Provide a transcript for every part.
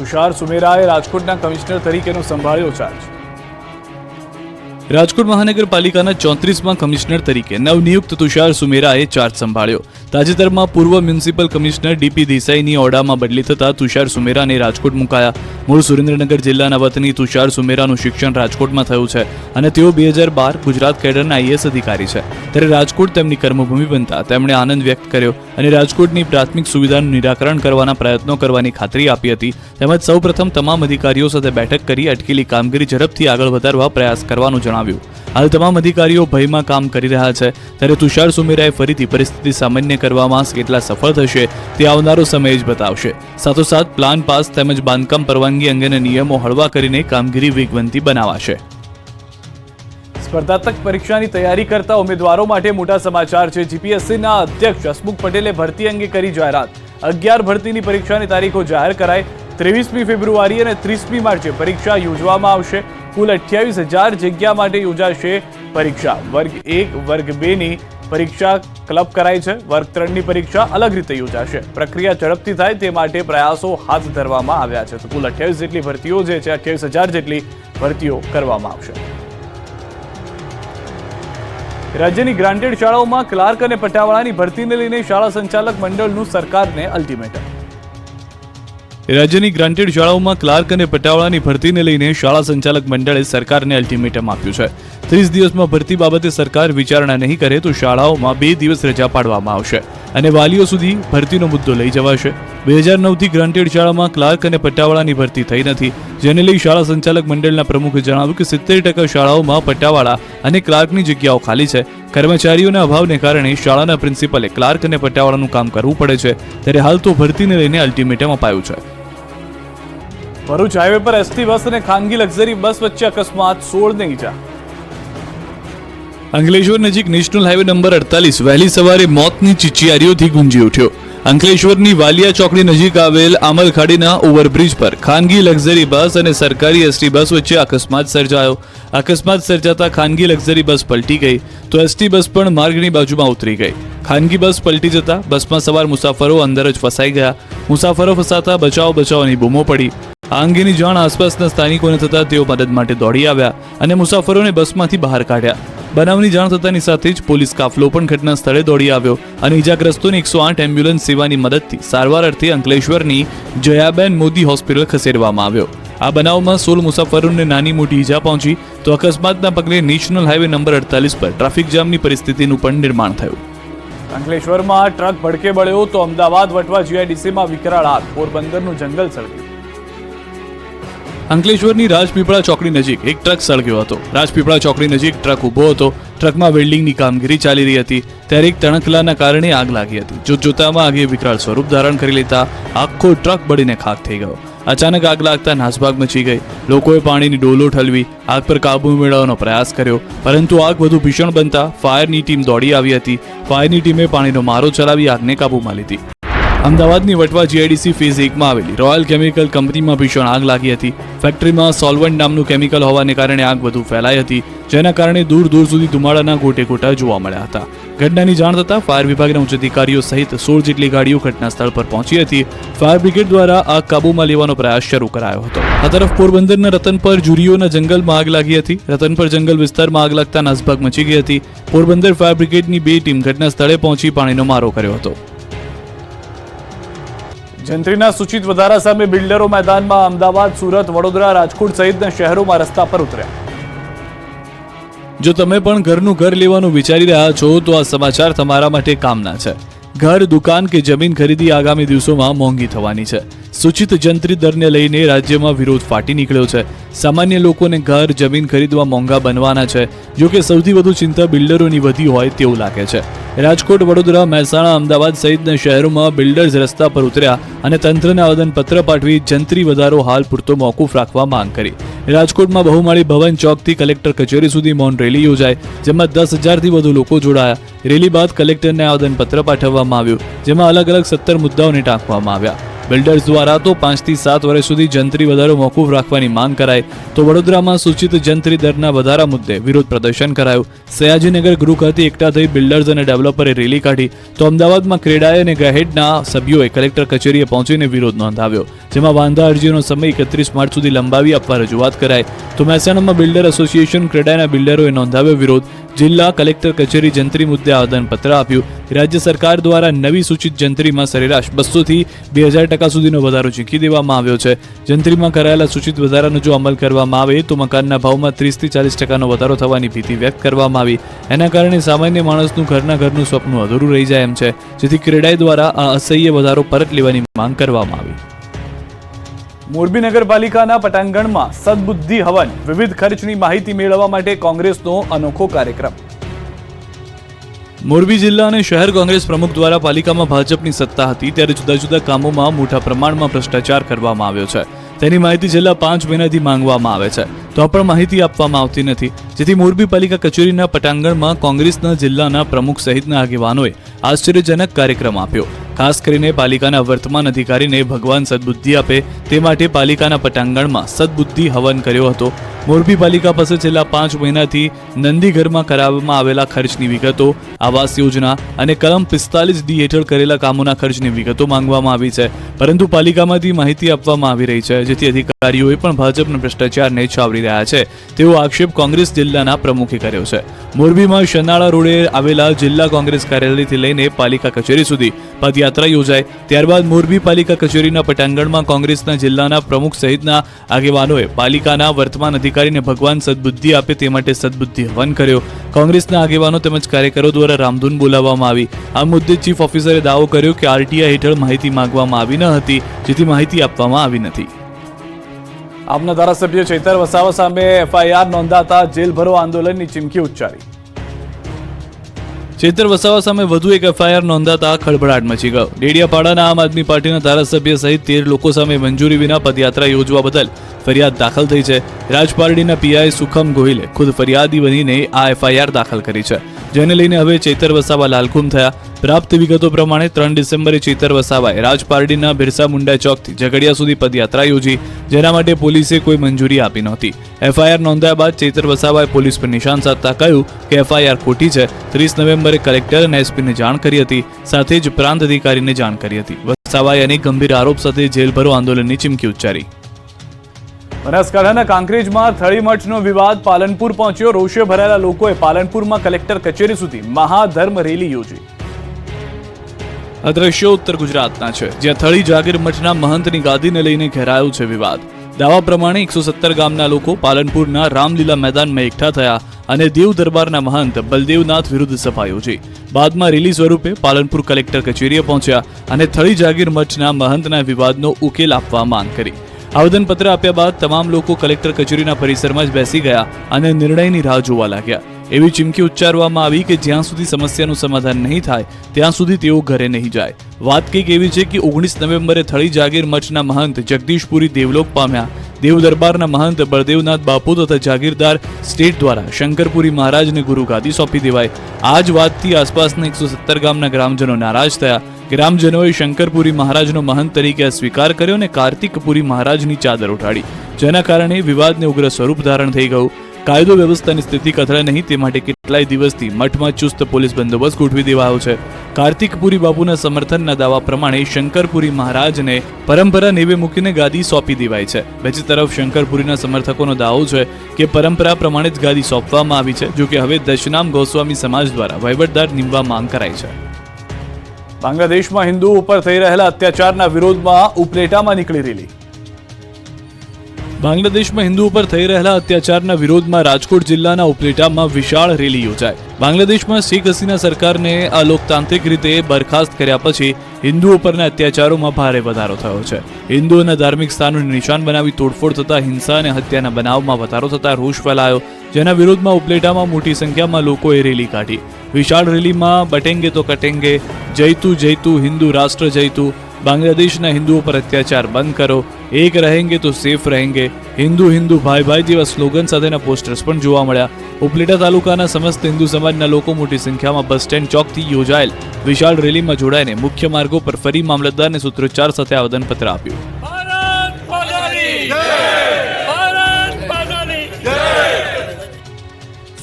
તુષાર સુમેરાએ રાજકોટના કમિશનર તરીકેનો સંભાળ્યો ચાર્જ રાજકોટ મહાનગરપાલિકાના ચોત્રીસમાં કમિશનર તરીકે નવનિયુક્ત તુષાર સુમેરાએ ચાર્જ સંભાળ્યો. તાજેતરમાં પૂર્વ મ્યુનિસિપલ કમિશનર ડીપી દેસાઈની ઓરડામાં બદલી થતા તુષાર સુમેરાને રાજકોટ મુકાયા. મૂળ સુરેન્દ્રનગર જિલ્લાના વતની તુષાર સુમેરાનું શિક્ષણ રાજકોટમાં થયું છે અને તેઓ બે હજાર બાર ગુજરાત કેડરના આઈએસ અધિકારી છે. ત્યારે રાજકોટ તેમની કર્મભૂમિ બનતા તેમણે આનંદ વ્યક્ત કર્યો અને રાજકોટની પ્રાથમિક સુવિધાનું નિરાકરણ કરવાના પ્રયત્નો કરવાની ખાતરી આપી હતી. તેમજ સૌપ્રથમ તમામ અધિકારીઓ સાથે બેઠક કરી અટકેલી કામગીરી ઝડપથી આગળ વધારવા પ્રયાસ કરવાનું જણાવ્યું. હાલ તમામ અધિકારીઓ ભયમાં કામ કરી રહ્યા છે. ત્યારે તુષાર સુમેરાએ ફરીથી પરિસ્થિતિ સામાન્ય કરવામાં કેટલા સફળ થશે તે આવનારો સમય જ બતાવશે. સાથોસાથ પ્લાન પાસ તેમજ બાંધકામ પરવાનગી અંગેના નિયમો હળવા કરીને કામગીરી વેગવંતી બનાવાશે. સ્પર્ધાત્મક પરીક્ષાની તૈયારી કરતા ઉમેદવારો માટે મોટા સમાચાર છે. જીપીએસસીના અધ્યક્ષ હસમુખ પટેલે ભરતી અંગે કરી જાહેરાત. અગિયાર ભરતીની પરીક્ષાની તારીખો જાહેર કરાઈ. ત્રેવીસમી ફેબ્રુઆરી અને ત્રીસમી માર્ચે પરીક્ષા યોજવામાં આવશે. કુલ અઠ્યાવીસ હજાર જગ્યા માટે યોજાશે પરીક્ષા. વર્ગ એક, વર્ગ બે ની પરીક્ષા ક્લબ કરાઈ છે. વર્ગ ત્રણની પરીક્ષા અલગ રીતે યોજાશે. પ્રક્રિયા ઝડપથી થાય તે માટે પ્રયાસો હાથ ધરવામાં આવ્યા છે. તો કુલ અઠ્યાવીસ જેટલી ભરતીઓ જે છે, અઠ્યાવીસ હજાર જેટલી ભરતીઓ કરવામાં આવશે. રાજ્યની ગ્રાન્ટેડ શાળાઓમાં ક્લાર્ક અને પટાવાળાની ભરતીને લઈને શાળા સંચાલક મંડળનું સરકારને અલ્ટિમેટમ રાજ્યની ગ્રાન્ટેડ શાળાઓમાં ક્લાર્ક અને પટાવાળાની ભરતીને લઈને શાળા સંચાલક મંડળે સરકારને અલ્ટિમેટમ આપ્યું છે. ત્રીસ દિવસમાં ભરતી બાબતે સરકાર વિચારણા નહીં કરે તો શાળાઓમાં બે દિવસ રજા પાડવામાં આવશે. અને વાલીઓ સુધી ભરતીનો મુદ્દો લઈ જવાશે. બે હજાર નવથી ગ્રાન્ટેડ શાળામાં ક્લાર્ક અને પટ્ટાવાળાની ભરતી થઈ નથી. જેને લઈ શાળા સંચાલક મંડળના પ્રમુખે જણાવ્યું કે સિત્તેર ટકા શાળાઓમાં પટ્ટાવાળા અને ક્લાર્કની જગ્યાઓ ખાલી છે. કર્મચારીઓના અભાવને કારણે શાળાના પ્રિન્સિપલે ક્લાર્ક અને પટ્ટાવાળાનું કામ કરવું પડે છે. ત્યારે હાલ તો ભરતીને લઈને અલ્ટિમેટમ અપાયું છે. ભરૂચ હાઈવે પર એસટી બસ અને ખાનગી લક્ઝરી બસ વચ્ચે અકસ્માત સોળને ઈજા. અંકલેશ્વર નજીક નેશનલ હાઈવે નંબર અડતાલીસ વહેલી સવારે મોતની ચિચિયારીઓથી ગુંજી ઉઠ્યો. અંકલેશ્વરની વાલિયા ચોકડી નજીક આવેલ આમલખાડીના ઓવરબ્રિજ પર ખાનગી લક્ઝરી બસ અને સરકારી એસટી બસ વચ્ચે અકસ્માત સર્જાયો. અકસ્માત સર્જાતા ખાનગી લક્ઝરી બસ પલટી ગઈ, તો એસટી બસ પણ માર્ગની બાજુમાં ઉતરી ગઈ. ખાનગી બસ પલટી જતા બસમાં સવાર મુસાફરો અંદર જ ફસાઈ ગયા. મુસાફરો ફસાતા બચાવ બચાવની બૂમો પડી. આ અંગેની જાણ આસપાસના સ્થાનિકોને થતાં તેઓ મદદ માટે દોડી આવ્યા અને મુસાફરોને બસમાંથી બહાર કાઢ્યા. બનાવની જાણ થતાની સાથે જ પોલીસ કાફલો પણ ઘટના સ્થળે દોડી આવ્યો અને ઇજાગ્રસ્તોને એકસો આઠ એમ્બ્યુલન્સ સેવાની મદદથી સારવાર અર્થે અંકલેશ્વરની જયાબેન મોદી હોસ્પિટલ ખસેડવામાં આવ્યો. આ બનાવમાં સોળ મુસાફરોને નાની મોટી ઈજા પહોંચી તો અકસ્માતના પગલે નેશનલ હાઈવે નંબર અડતાલીસ પર ટ્રાફિક જામની પરિસ્થિતિનું પણ નિર્માણ થયું. અંકલેશ્વરમાં ટ્રક ભડકે બળ્યો તો અમદાવાદ વટવા જીઆઈડીસીમાં વિકરાળ આગ, પોરબંદરનું જંગલ સળગ્યું અંકલેશ્વરની રાજપીપળા ચોકડી નજીક એક ટ્રક સળગ્યો હતો. રાજપીપળા ચોકડી નજીક ટ્રક ઊભો હતો. ટ્રકમાં વેલ્ડિંગની કામગીરી ચાલી રહી હતી. ત્યારે એક તણખલાના કારણે આગ લાગી હતી. જોતજોતામાં આગે વિકરાળ સ્વરૂપ ધારણ કરી લેતા આખો ટ્રક બળીને ખાક થઈ ગયો. અચાનક આગ લાગતા નાસભાગ મચી ગઈ. લોકોએ પાણીની ડોલો ઠલવી, આગ પર કાબુ મેળવવાનો પ્રયાસ કર્યો. પરંતુ આગ વધુ ભીષણ બનતા ફાયરની ટીમ દોડી આવી હતી. ફાયરની ટીમે પાણીનો મારો ચલાવી આગને કાબૂમાં લીધી. અમદાવાદની વટવા જીઆઈડીસી ફેઝ એકમાં આવેલી રોયલ કેમિકલ કંપનીમાં ભીષણ આગ લાગી હતી. ફેક્ટરીમાં સોલ્વન્ટ નામનું કેમિકલ હોવાને કારણે આગ વધુ ફેલાઈ હતી, જેના કારણે દૂર દૂર સુધી ધુમાડાના ગોટે ગોટા જોવા મળ્યા હતા. ઘટનાની જાણ થતાં ફાયર વિભાગના ઉચ્ચ અધિકારીઓ સહિત સોળ જેટલી ગાડીઓ ઘટના સ્થળ પર પહોંચી હતી. ફાયર બ્રિગેડ દ્વારા આગ કાબૂમાં લેવાનો પ્રયાસ શરૂ કરાયો હતો. આ તરફ પોરબંદરના રતનપર જુરીઓના જંગલમાં આગ લાગી હતી. રતનપર જંગલ વિસ્તારમાં આગ લાગતા નાસભાગ મચી ગઈ હતી. પોરબંદર ફાયર બ્રિગેડની બે ટીમ ઘટના સ્થળે પહોંચી પાણીનો મારો કર્યો હતો. જંત્રીના સૂચિત વધારા સામે બિલ્ડરો મેદાનમાં અમદાવાદ, સુરત, વડોદરા, રાજકોટ સહિતના શહેરોમાં રસ્તા પર ઉતર્યા. જો તમે પણ ઘરનું ઘર લેવાનું વિચારી રહ્યા છો, તો આ સમાચાર તમારા માટે કામના છે. ઘર, દુકાન કે જમીન ખરીદી આગામી દિવસોમાં મોંઘી થવાની છે. સૂચિત જંત્રી દરને લઈને રાજ્યમાં વિરોધ ફાટી નીકળ્યો છે. સામાન્ય લોકોને ઘર, જમીન ખરીદવા મોંઘા બનવાના છે. જો કે સૌથી વધુ ચિંતા બિલ્ડરોની વધી હોય તેવું લાગે છે. રાજકોટ, વડોદરા, મહેસાણા, અમદાવાદ સહિતના શહેરોમાં બિલ્ડર્સ રસ્તા પર ઉતર્યા અને તંત્રને આવેદનપત્ર પાઠવી જંત્રી વધારો હાલ પૂરતો મોકૂફ રાખવા માંગ કરી. રાજકોટમાં બહુમાળી ભવન ચોકથી કલેક્ટર કચેરી સુધી મૌન રેલી યોજાઈ, જેમાં દસ હજારથી વધુ લોકો જોડાયા. રેલી બાદ કલેક્ટરને આવેદનપત્ર પાઠવવામાં આવ્યું, જેમાં અલગ અલગ સત્તર મુદ્દાઓને ટાંકવામાં આવ્યા. બિલ્ડર્સ દ્વારા તો પાંચથી સાત વર્ષ સુધી જંત્રી વધારો મોકૂફ રાખવાની માંગ કરાઈ. તો વડોદરામાં સૂચિત જંત્રી દરના વધારા મુદ્દે વિરોધ પ્રદર્શન કરાયું. સયાજીનગર ગૃહ ખાતે એકઠા થઈ બિલ્ડર્સ અને ડેવલપરે રેલી કાઢી. તો અમદાવાદમાં ક્રેડાએ અને ગહેડના સભ્યોએ કલેક્ટર કચેરીએ પહોંચીને વિરોધ નોંધાવ્યો. જેમાં વાંધા અરજીનો સમય એકત્રીસ માર્ચ સુધી લંબાવી આપવા રજૂઆત કરાઈ. તો મહેસાણામાં બિલ્ડર એસોસિએશન ક્રેડાના બિલ્ડરોએ નોંધાવ્યો વિરોધ. જિલ્લા કલેક્ટર કચેરી જંત્રી મુદ્દે આવેદનપત્ર આપ્યું. રાજ્ય સરકાર દ્વારા નવી સૂચિત જંત્રીમાં સરેરાશ બસોથી બે હજાર ટકા સુધીનો વધારો ઝીંકી દેવામાં આવ્યો છે. જંત્રીમાં કરાયેલા સૂચિત વધારાનો જો અમલ કરવામાં આવે તો મકાનના ભાવમાં ત્રીસથી ચાલીસ ટકાનો વધારો થવાની ભીતિ વ્યક્ત કરવામાં આવી. એના કારણે સામાન્ય માણસનું ઘરના ઘરનું સ્વપ્ન અધૂરું રહી જાય એમ છે. જેથી ક્રેડાઈ દ્વારા આ અસહ્ય વધારો પરત લેવાની માંગ કરવામાં આવી. મોરબી નગરપાલિકાના પટાંગણમાં સદબુદ્ધિ હવન, વિવિધ ખર્ચની માહિતી મેળવવા માટે કોંગ્રેસનો અનોખો કાર્યક્રમ. મોરબી જિલ્લા અને શહેર કોંગ્રેસ પ્રમુખ દ્વારા પાલિકામાં ભાજપની સત્તા હતી, ત્યારે જુદા જુદા કામોમાં મોટા પ્રમાણમાં ભ્રષ્ટાચાર કરવામાં આવ્યો છે. તેની માહિતી છેલ્લા પાંચ મહિનાથી માંગવામાં આવે છે. તો પણ માહિતી આપવામાં આવતી નથી. જેથી મોરબી પાલિકા કચેરીના પટાંગણમાં કોંગ્રેસના જિલ્લાના પ્રમુખ સહિતના આગેવાનોએ આશ્ચર્યજનક કાર્યક્રમ આપ્યો. ખાસ કરીને પાલિકાના વર્તમાન અધિકારીને ભગવાન સદબુદ્ધિ આપે તે માટે પાલિકાના પટાંગણમાં સદબુદ્ધિ હવન કર્યો હતો. મોરબી પાલિકા પાસે છેલ્લા પાંચ મહિનાથી નંદીઘરમાં કરાવવામાં આવેલા ખર્ચની વિગતો, આવાસ યોજના અને કલમ પિસ્તાલીસ ડી હેઠળ કરેલા કામોના ખર્ચની વિગતો માંગવામાં આવી છે. પરંતુ પાલિકામાંથી માહિતી આપવામાં આવી રહી છે, જેથી અધિકારીઓએ પણ ભાજપના ભ્રષ્ટાચારને છાવરી રહ્યા છે. તેવો આક્ષેપ કોંગ્રેસ જિલ્લાના પ્રમુખે કર્યો છે. મોરબીમાં શનાળા રોડે આવેલા જિલ્લા કોંગ્રેસ કાર્યાલયથી લઈને પાલિકા કચેરી સુધી પદયાત્રા યોજાય ત્યારબાદ મોરબી પાલિકા કચેરીના પટાંગણમાં કોંગ્રેસના જિલ્લાના પ્રમુખ સહિતના આગેવાનોએ પાલિકાના વર્તમાન અધિકારીને ભગવાન સદબુદ્ધિ આપે તે માટે સદબુદ્ધિ હવન કર્યો. કોંગ્રેસના આગેવાનો તેમજ કાર્યકરો દ્વારા રામધૂન બોલાવવામાં આવી. આ મુદ્દે ચીફ ઓફિસરે દાવો કર્યો કે આરટીઆઈ હેઠળ માહિતી માંગવામાં આવી ન હતી, જેથી માહિતી આપવામાં આવી નથી. આપના ધારાસભ્ય ચૈતર વસાવા સામે એફઆઈઆર નોંધાતા જેલ ભરો આંદોલનની ચીમકી ઉચ્ચારી. ચેતર વસાવા સામે વધુ એક એફઆઈઆર નોંધાતા ખળભળાટ મચી ગયો. ડેડિયાપાડાના આમ આદમી પાર્ટીના ધારાસભ્ય સહિત તેર લોકો સામે મંજૂરી વિના પદયાત્રા યોજવા બદલ ફરિયાદ દાખલ થઈ છે. રાજપારડીના પીઆઈ સુખમ ગોહિલે ખુદ ફરિયાદી બનીને આ એફઆઈઆર દાખલ કરી છે. જેને લઈને હવે ચેતર વસાવા લાલખુમ થયા. પ્રાપ્ત વિગતો પ્રમાણે ત્રણ ડિસેમ્બરે ચેતર વસાવાએ રાજપારડીના બિરસા મુંડા ચોકથી ઝઘડિયા સુધી પદયાત્રા યોજી, જેના માટે પોલીસે કોઈ મંજૂરી આપી નહોતી. એફઆઈઆર નોંધાયા બાદ ચેતર વસાવાએ પોલીસ પર નિશાન સાધતા કહ્યું કે એફઆઈઆર ખોટી છે. ત્રીસ નવેમ્બરે કલેક્ટર અને એસપીને જાણ કરી હતી, સાથે જ પ્રાંત અધિકારીને જાણ કરી હતી. વસાવાએ અનેક ગંભીર આરોપ સાથે જેલભરો આંદોલનની ચીમકી ઉચ્ચારી. બનાસકાંઠાના કાંકરેજમાં થળીમઠનો વિવાદ પાલનપુર પહોંચ્યો. રોષે ભરાયેલા લોકોએ પાલનપુરમાં કલેક્ટર કચેરી સુધી મહાધર્મ રેલી યોજી. આ ઉત્તર ગુજરાતના છે, જ્યાં થળી જાગીર મઠના મહંતની ગાદીને લઈને ઘેરાયો છે વિવાદ. દાવા પ્રમાણે એકસો સત્તર ગામના લોકો પાલનપુરના રામલીલા મેદાનમાં એકઠા થયા અને દેવ દરબારના મહંત બલદેવનાથ વિરુદ્ધ સભા યોજી. બાદમાં રેલી સ્વરૂપે પાલનપુર કલેક્ટર કચેરીએ પહોંચ્યા અને થળી જાગીર મઠના મહંતના વિવાદનો ઉકેલ આપવા માંગ કરી. આવેદનપત્ર આપ્યા બાદ તમામ લોકો કલેક્ટર કચેરીના પરિસરમાં જ બેસી ગયા અને નિર્ણયની રાહ જોવા લાગ્યા. એવી ચીમકી ઉચ્ચારવામાં આવી કે જ્યાં સુધી સમસ્યાનું સમાધાન નહીં થાય, ત્યાં સુધી તેઓ ઘરે નહીં જાય. વાત કંઈક એવી છે કે ઓગણીસ નવેમ્બરે થળી જાગીર મઠના મહંત જગદીશપુરી દેવલોક પામ્યા. દેવ દરબારના મહંત બળદેવનાથ બાપુ તથા જાગીરદાર સ્ટેટ દ્વારા શંકરપુરી મહારાજને ગુરુ ગાદી સોંપી દેવાય આ જ વાતથી આસપાસના એકસો સત્તર ગામના ગ્રામજનો નારાજ થયા. ગ્રામજનોએ શંકરપુરી મહારાજનો મહંત તરીકે સ્વીકાર કર્યો અને કાર્તિકપુરી મહારાજની ચાદર ઉઠાડી. જેના કારણે વિવાદને ઉગ્ર સ્વરૂપ ધારણ થઈ ગયું. કાયદો વ્યવસ્થાની સ્થિતિ કથળે નહીં, તે માટે કેટલાય દિવસથી મઠમાં ચુસ્ત પોલીસ બંદોબસ્ત ગોઠવી દેવાયો છે. કાર્તિકપુરી બાપુના સમર્થનના દાવા પ્રમાણે શંકરપુરી મહારાજને પરંપરા નેવે મૂકીને ગાદી સોંપી દેવાય છે. બીજી તરફ શંકરપુરીના સમર્થકોનો દાવો છે કે પરંપરા પ્રમાણે જ ગાદી સોંપવામાં આવી છે, જોકે હવે દશનામ ગોસ્વામી સમાજ દ્વારા વહીવટદાર નીમવા માંગ કરાઈ છે. બાંગ્લાદેશમાં હિન્દુઓ ઉપર થઈ રહેલા અત્યાચારના વિરોધમાં ઉપલેટામાં નીકળી રેલી. બાંગ્લાદેશમાં હિન્દુ ઉપર થઈ રહેલા અત્યાચારના વિરોધમાં રાજકોટ જિલ્લાના ઉપલેટામાં વિશાળ રેલી યોજાઈ. બાંગ્લાદેશમાં શેખ હસીના સરકારને અલોકતાંત્રિક રીતે બરખાસ્ત કર્યા પછી હિન્દુઓ પરના અત્યાચારોમાં ભારે વધારો થયો છે. હિન્દુઓના ધાર્મિક સ્થાનોને નિશાન બનાવી તોડફોડ થતા હિંસા અને હત્યાના બનાવમાં વધારો થતા રોષ ફેલાયો, જેના વિરોધમાં ઉપલેટામાં મોટી સંખ્યામાં લોકોએ રેલી કાઢી. વિશાળ રેલીમાં બટેંગે તો કટેંગે જયતું જયતું હિન્દુ રાષ્ટ્ર જયતું બાંગ્લાદેશના હિન્દુઓ પર અત્યાચાર બંધ કરો એક રહેંગે તો સેફ રહેંગે હિન્દુ હિન્દુ ભાઈ ભાઈ જેવા સ્લોગન સાથેના પોસ્ટર્સ પણ જોવા મળ્યા ઉપલેટા તાલુકાના સમસ્ત હિન્દુ સમાજના લોકો મોટી સંખ્યામાં બસ સ્ટેન્ડ ચોકથી યોજાયેલ વિશાળ રેલીમાં જોડાઈને મુખ્ય માર્ગો પર ફરી મામલતદારને સૂત્રોચ્ચાર સાથે આવેદનપત્ર આપ્યું ભારત માતાની ભારત માતાની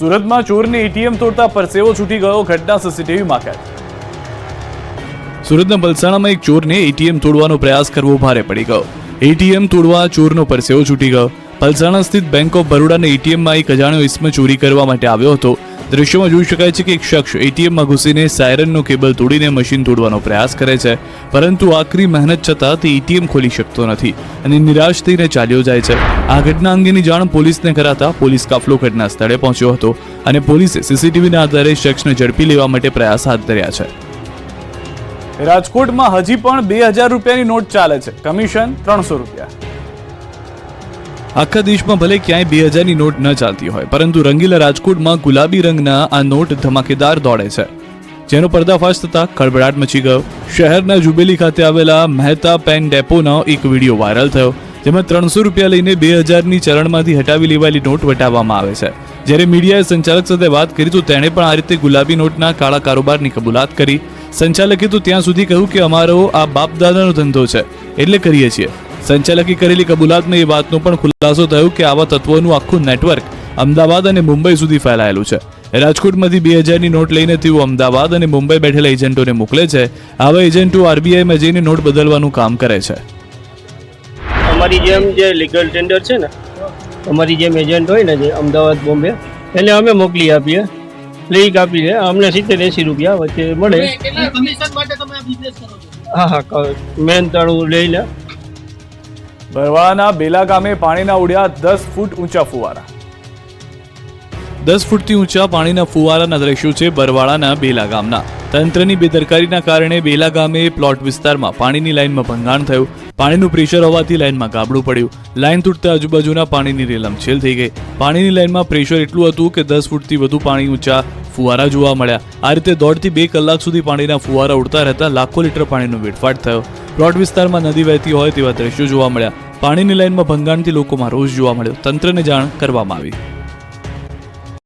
સુરતમાં ચોરને એટીએમ તોડતા પરસેવો છૂટી ગયો ઘટના સીસીટીવીમાં કેદ. સુરતના પલસાણામાં એક ચોરને એટીએમ તોડવાનો પ્રયાસ કરવો ભારે પડી ગયો. એટીએમ તોડવા ચોરનો પરસેવો છૂટી ગયો. પલસાણા સ્થિત બેંક ઓફ બરોડાના એટીએમમાં એક અજાણ્યો ઇસમે ચોરી કરવા માટે આવ્યો હતો. દ્રશ્યમાં જોઈ શકાય છે કે એક શખ્સ એટીએમમાં ઘૂસીને સાયરનનો કેબલ તોડીને મશીન તોડવાનો પ્રયાસ કરે છે. પરંતુ આકરી મહેનત છતાં તે એટીએમ ખોલી શકતો નથી અને નિરાશ થઈને ચાલ્યો જાય છે. આ ઘટના અંગેની જાણ પોલીસને કરાતા પોલીસ કાફલો ઘટના સ્થળે પહોંચ્યો હતો અને પોલીસે સીસીટીવીના આધારે શખ્સને ઝડપી લેવા માટે પ્રયાસ હાથ ધર્યા છે. રાજકોટમાં હજી પણ બે હજાર રૂપિયાની નોટ ચાલે છે. કમિશન ત્રણસો રૂપિયા. આખા દેશમાં ભલે ક્યાંય બે હજારની નોટ ન ચાલતી હોય, પરંતુ રંગીલા રાજકોટમાં ગુલાબી રંગના આ નોટ ધમાકેદાર દોડે છે. જેનો પર્દાફાશ થતાં ખળભળાટ મચી ગયો. શહેરના જુબેલી ખાતે આવેલા મહેતા પેન ડેપોનો એક વીડિયો વાયરલ થયો, જેમાં ત્રણસો રૂપિયા લઈને બે હજારની ચરણમાંથી હટાવી લેવાયેલી નોટ વટાવવામાં આવે છે. જ્યારે મીડિયાએ સંચાલક સાથે વાત કરી, તો તેણે પણ આ રીતે ગુલાબી નોટના કાળા કારોબારની કબૂલાત કરી. સંચાલકે તો ત્યાં સુધી કહ્યું કે અમારો આ બાપ દાદાનો ધંધો છે, એટલે કરીએ છીએ. સંચાલકે કરેલી કબૂલાતમાં એ વાતનો પણ ખુલાસો થયો કે આવા તત્વોનું આખું નેટવર્ક અમદાવાદ અને મુંબઈ સુધી ફેલાયેલું છે. રાજકોટમાંથી બે હજારની નોટ લઈને તેઓ અમદાવાદ અને મુંબઈ બેઠેલા એજન્ટોને મોકલે છે. આવા એજન્ટો આરબીઆઈમાં જઈને નોટ બદલવાનું કામ કરે છે. અમારી જેમ જે લીગલ ટેન્ડર છે ને, અમારી જેમ એજન્ટ હોય ને જે અમદાવાદ, બોમ્બે, એને અમે મોકલી આપીએ. લીક આપી છે. અમને સિત્તેર એસી રૂપિયા વચ્ચે મળે. કેટલા કમિશન માટે તમે આ બિઝનેસ કરો છો? હા હા મેન તાણું લે. ભરવાના બેલા ગામે પાણીના ઉડ્યા દસ ફૂટ ઊંચા ફુવારા. દસ ફૂટથી ઊંચા પાણીના ફુવારાના દ્રશ્યો છે બરવાળાના બેલા ગામના. તંત્રની બેદરકારીના કારણે બેલા ગામે પ્લોટ વિસ્તારમાં પાણીની લાઇનમાં ભંગાણ થયું. પાણીનું પ્રેશર હોવાથી લાઇનમાં ગાબડું પડ્યું. લાઇન તૂટતા આજુબાજુના પાણીની રેલમછેલ થઈ ગઈ. પાણીની લાઇનમાં પ્રેશર એટલું હતું કે દસ ફૂટથી વધુ પાણી ઊંચા ફુવારા જોવા મળ્યા. આ રીતે દોઢથી બે કલાક સુધી પાણીના ફુવારા ઉડતા રહેતા લાખો લીટર પાણીનો વેડફાટ થયો. પ્લોટ વિસ્તારમાં નદી વહેતી હોય તેવા દ્રશ્યો જોવા મળ્યા. પાણીની લાઇનમાં ભંગાણથી લોકોમાં રોષ જોવા મળ્યો. તંત્રને જાણ કરવામાં આવી.